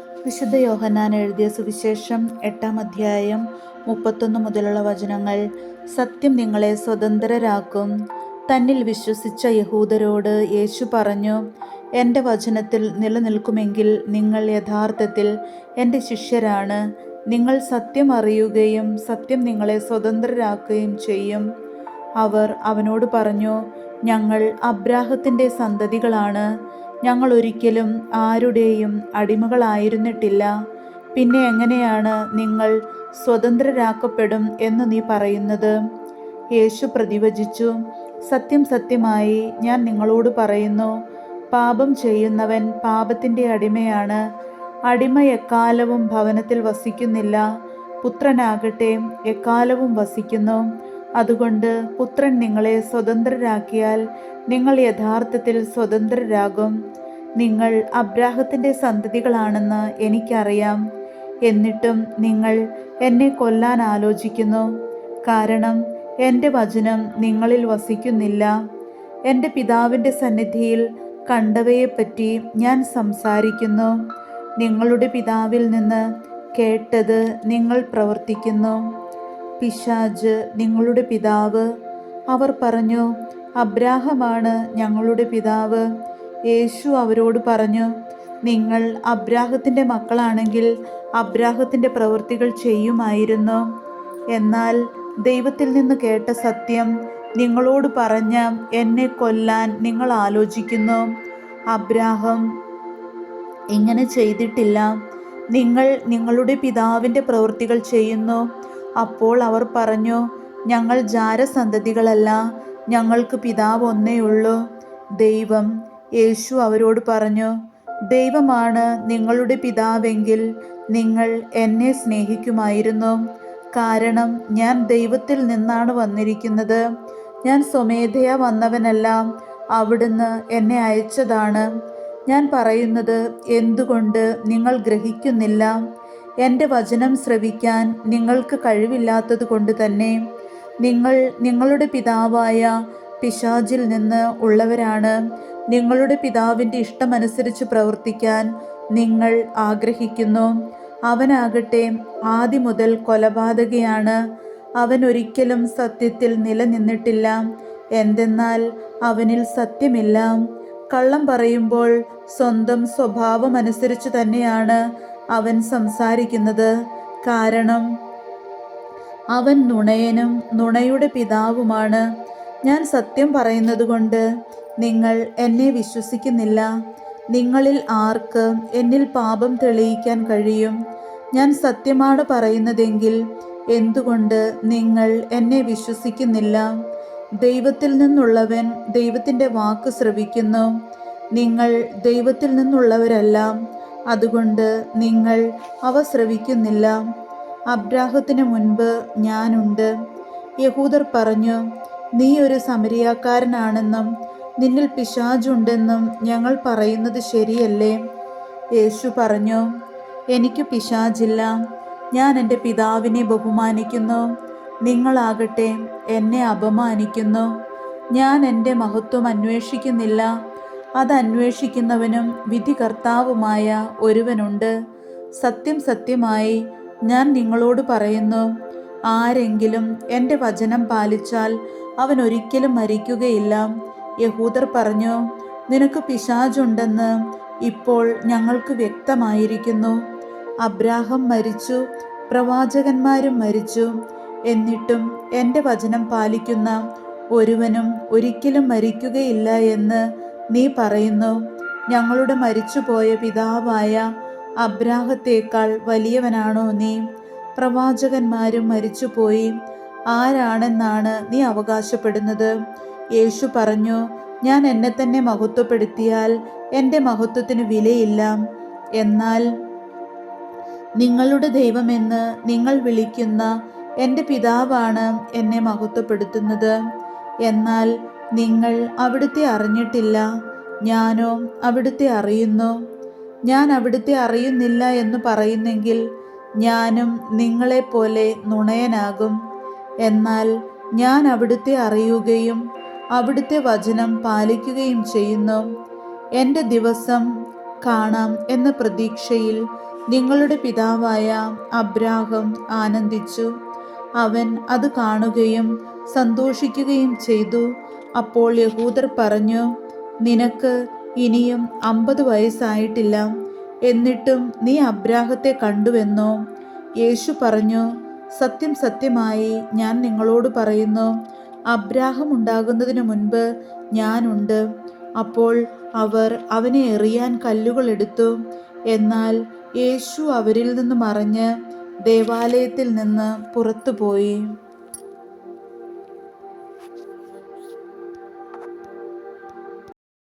വിശുദ്ധ യോഹന്നാൻ എഴുതിയ സുവിശേഷം എട്ടാം അധ്യായം മുപ്പത്തൊന്ന് മുതലുള്ള വചനങ്ങൾ. സത്യം നിങ്ങളെ സ്വതന്ത്രരാക്കും. തന്നിൽ വിശ്വസിച്ച യഹൂദരോട് യേശു പറഞ്ഞു എന്റെ വചനത്തിൽ നിലനിൽക്കുമെങ്കിൽ നിങ്ങൾ യഥാർത്ഥത്തിൽ എന്റെ ശിഷ്യരാണ്. നിങ്ങൾ സത്യം അറിയുകയും സത്യം നിങ്ങളെ സ്വതന്ത്രരാക്കുകയും ചെയ്യും. അവർ അവനോട് പറഞ്ഞു ഞങ്ങൾ അബ്രാഹത്തിന്റെ സന്തതികളാണ്. ഞങ്ങൾ ഒരിക്കലും ആരുടെയും അടിമകളായിരുന്നിട്ടില്ല. പിന്നെ എങ്ങനെയാണ് നിങ്ങൾ സ്വതന്ത്രരാക്കപ്പെടും എന്ന് നീ പറയുന്നത്? യേശു പ്രതിവചിച്ചു സത്യം സത്യമായി ഞാൻ നിങ്ങളോട് പറയുന്നു പാപം ചെയ്യുന്നവൻ പാപത്തിന്റെ അടിമയാണ്. അടിമ എക്കാലവും ഭവനത്തിൽ വസിക്കുന്നില്ല. പുത്രനാകട്ടെ എക്കാലവും വസിക്കുന്നു. അതുകൊണ്ട് പുത്രൻ നിങ്ങളെ സ്വതന്ത്രരാക്കിയാൽ നിങ്ങൾ യഥാർത്ഥത്തിൽ സ്വതന്ത്രരാകും. നിങ്ങൾ അബ്രാഹത്തിന്റെ സന്തതികളാണെന്ന് എനിക്കറിയാം. എന്നിട്ടും നിങ്ങൾ എന്നെ കൊല്ലാൻ ആലോചിക്കുന്നു. കാരണം എന്റെ വചനം നിങ്ങളിൽ വസിക്കുന്നില്ല. എന്റെ പിതാവിന്റെ സന്നിധിയിൽ കണ്ടവയെപ്പറ്റി ഞാൻ സംസാരിക്കുന്നു. നിങ്ങളുടെ പിതാവിൽ നിന്ന് കേട്ടത് നിങ്ങൾ പ്രവർത്തിക്കുന്നു. പിശാജ് നിങ്ങളുടെ പിതാവ്. അവർ പറഞ്ഞു അബ്രാഹമാണ് ഞങ്ങളുടെ പിതാവ്. യേശു അവരോട് പറഞ്ഞു നിങ്ങൾ അബ്രാഹത്തിന്റെ മക്കളാണെങ്കിൽ അബ്രാഹത്തിന്റെ പ്രവൃത്തികൾ ചെയ്യുമായിരുന്നു. എന്നാൽ ദൈവത്തിൽ നിന്ന് കേട്ട സത്യം നിങ്ങളോട് പറഞ്ഞ എന്നെ കൊല്ലാൻ നിങ്ങൾ ആലോചിക്കുന്നു. അബ്രാഹം ഇങ്ങനെ ചെയ്തിട്ടില്ല. നിങ്ങൾ നിങ്ങളുടെ പിതാവിന്റെ പ്രവൃത്തികൾ ചെയ്യുന്നു. അപ്പോൾ അവർ പറഞ്ഞു ഞങ്ങൾ ജാരസന്തതികളല്ല ഞങ്ങൾക്ക് പിതാവ് ഒന്നേയുള്ളൂ ദൈവം യേശു അവരോട് പറഞ്ഞു ദൈവമാണ് നിങ്ങളുടെ പിതാവെങ്കിൽ നിങ്ങൾ എന്നെ സ്നേഹിക്കുമായിരുന്നു. കാരണം ഞാൻ ദൈവത്തിൽ നിന്നാണ് വന്നിരിക്കുന്നത്. ഞാൻ സ്വമേധയാ വന്നവനല്ല അവിടുന്ന് എന്നെ അയച്ചതാണ്. ഞാൻ പറയുന്നത് എന്തുകൊണ്ട് നിങ്ങൾ ഗ്രഹിക്കുന്നില്ല? എന്റെ വചനം ശ്രവിക്കാൻ നിങ്ങൾക്ക് കഴിവില്ലാത്തത് കൊണ്ട് തന്നെ നിങ്ങൾ നിങ്ങളുടെ പിതാവായ പിശാജിൽ നിന്ന് ഉള്ളവരാണ്. നിങ്ങളുടെ പിതാവിന്റെ ഇഷ്ടമനുസരിച്ച് പ്രവർത്തിക്കാൻ നിങ്ങൾ ആഗ്രഹിക്കുന്നു. അവനാകട്ടെ ആദ്യം മുതൽ കൊലപാതകയാണ്. അവൻ ഒരിക്കലും സത്യത്തിൽ നിലനിന്നിട്ടില്ല. എന്തെന്നാൽ അവനിൽ സത്യമില്ല. കള്ളം പറയുമ്പോൾ സ്വന്തം സ്വഭാവമനുസരിച്ച് തന്നെയാണ് അവൻ സംസാരിക്കുന്നത്. കാരണം അവൻ നുണയനും നുണയുടെ പിതാവുമാണ്. ഞാൻ സത്യം പറയുന്നത് കൊണ്ട് നിങ്ങൾ എന്നെ വിശ്വസിക്കുന്നില്ല. നിങ്ങളിൽ ആർക്ക് എന്നിൽ പാപം തെളിയിക്കാൻ കഴിയും? ഞാൻ സത്യമാണ് പറയുന്നതെങ്കിൽ എന്തുകൊണ്ട് നിങ്ങൾ എന്നെ വിശ്വസിക്കുന്നില്ല? ദൈവത്തിൽ നിന്നുള്ളവൻ ദൈവത്തിന്റെ വാക്ക് ശ്രവിക്കുന്നു. നിങ്ങൾ ദൈവത്തിൽ നിന്നുള്ളവരല്ല. അതുകൊണ്ട് നിങ്ങൾ അവ ശ്രവിക്കുന്നില്ല അബ്രാഹത്തിന് മുൻപ് ഞാനുണ്ട്. യഹൂദർ പറഞ്ഞു നീ ഒരു സമരിയാക്കാരനാണെന്നും നിന്നിൽ പിശാജുണ്ടെന്നും ഞങ്ങൾ പറയുന്നത് ശരിയല്ലേ? യേശു പറഞ്ഞു എനിക്ക് പിശാജില്ല ഞാൻ എന്റെ പിതാവിനെ ബഹുമാനിക്കുന്നു. നിങ്ങളാകട്ടെ എന്നെ അപമാനിക്കുന്നു. ഞാൻ എന്റെ മഹത്വം അന്വേഷിക്കുന്നില്ല. അത് അന്വേഷിക്കുന്നവനും വിധികർത്താവുമായ ഒരുവനുണ്ട്. സത്യം സത്യമായി ഞാൻ നിങ്ങളോട് പറയുന്നു ആരെങ്കിലും എന്റെ വചനം പാലിച്ചാൽ അവൻ ഒരിക്കലും മരിക്കുകയില്ല. യഹൂദർ പറഞ്ഞു നിനക്ക് പിശാചുണ്ടെന്ന് ഇപ്പോൾ ഞങ്ങൾക്ക് വ്യക്തമായിരിക്കുന്നു. അബ്രാഹം മരിച്ചു പ്രവാചകന്മാരും മരിച്ചു. എന്നിട്ടും എന്റെ വചനം പാലിക്കുന്ന ഒരുവനും ഒരിക്കലും മരിക്കുകയില്ല എന്ന് നീ പറയുന്നു ഞങ്ങളുടെ മരിച്ചുപോയ പിതാവായ അബ്രാഹത്തേക്കാൾ വലിയവനാണോ നീ? പ്രവാചകന്മാരും മരിച്ചുപോയി. ആരാണെന്നാണ് നീ അവകാശപ്പെടുന്നത്? യേശു പറഞ്ഞു ഞാൻ എന്നെ തന്നെ മഹത്വപ്പെടുത്തിയാൽ എന്റെ മഹത്വത്തിന് വിലയില്ല. എന്നാൽ നിങ്ങളുടെ ദൈവമെന്ന് നിങ്ങൾ വിളിക്കുന്ന എന്റെ പിതാവാണ് എന്നെ മഹത്വപ്പെടുത്തുന്നത്. എന്നാൽ നിങ്ങൾ അവിടുത്തെ അറിഞ്ഞിട്ടില്ല. ഞാനോ അവിടുത്തെ അറിയുന്നു. ഞാൻ അവിടുത്തെ അറിയുന്നില്ല എന്ന് പറയുന്നെങ്കിൽ ഞാനും നിങ്ങളെപ്പോലെ നുണയനാകും. എന്നാൽ ഞാൻ അവിടുത്തെ അറിയുകയും അവിടുത്തെ വചനം പാലിക്കുകയും ചെയ്യുന്നു. എന്റെ ദിവസം കാണാം എന്ന പ്രതീക്ഷയിൽ നിങ്ങളുടെ പിതാവായ അബ്രാഹം ആനന്ദിച്ചു. അവൻ അത് കാണുകയും സന്തോഷിക്കുകയും ചെയ്തു. അപ്പോൾ യഹൂദർ പറഞ്ഞു നിനക്ക് ഇനിയും അമ്പത് വയസ്സായിട്ടില്ല. എന്നിട്ടും നീ അബ്രാഹത്തെ കണ്ടുവെന്നോ? യേശു പറഞ്ഞു സത്യം സത്യമായി ഞാൻ നിങ്ങളോട് പറയുന്നു അബ്രാഹം ഉണ്ടാകുന്നതിന് മുൻപ് ഞാനുണ്ട്. അപ്പോൾ അവർ അവനെ എറിയാൻ കല്ലുകൾ എടുത്തു. എന്നാൽ യേശു അവരിൽ നിന്ന് മറിഞ്ഞ് ദേവാലയത്തിൽ നിന്ന് പുറത്തുപോയി.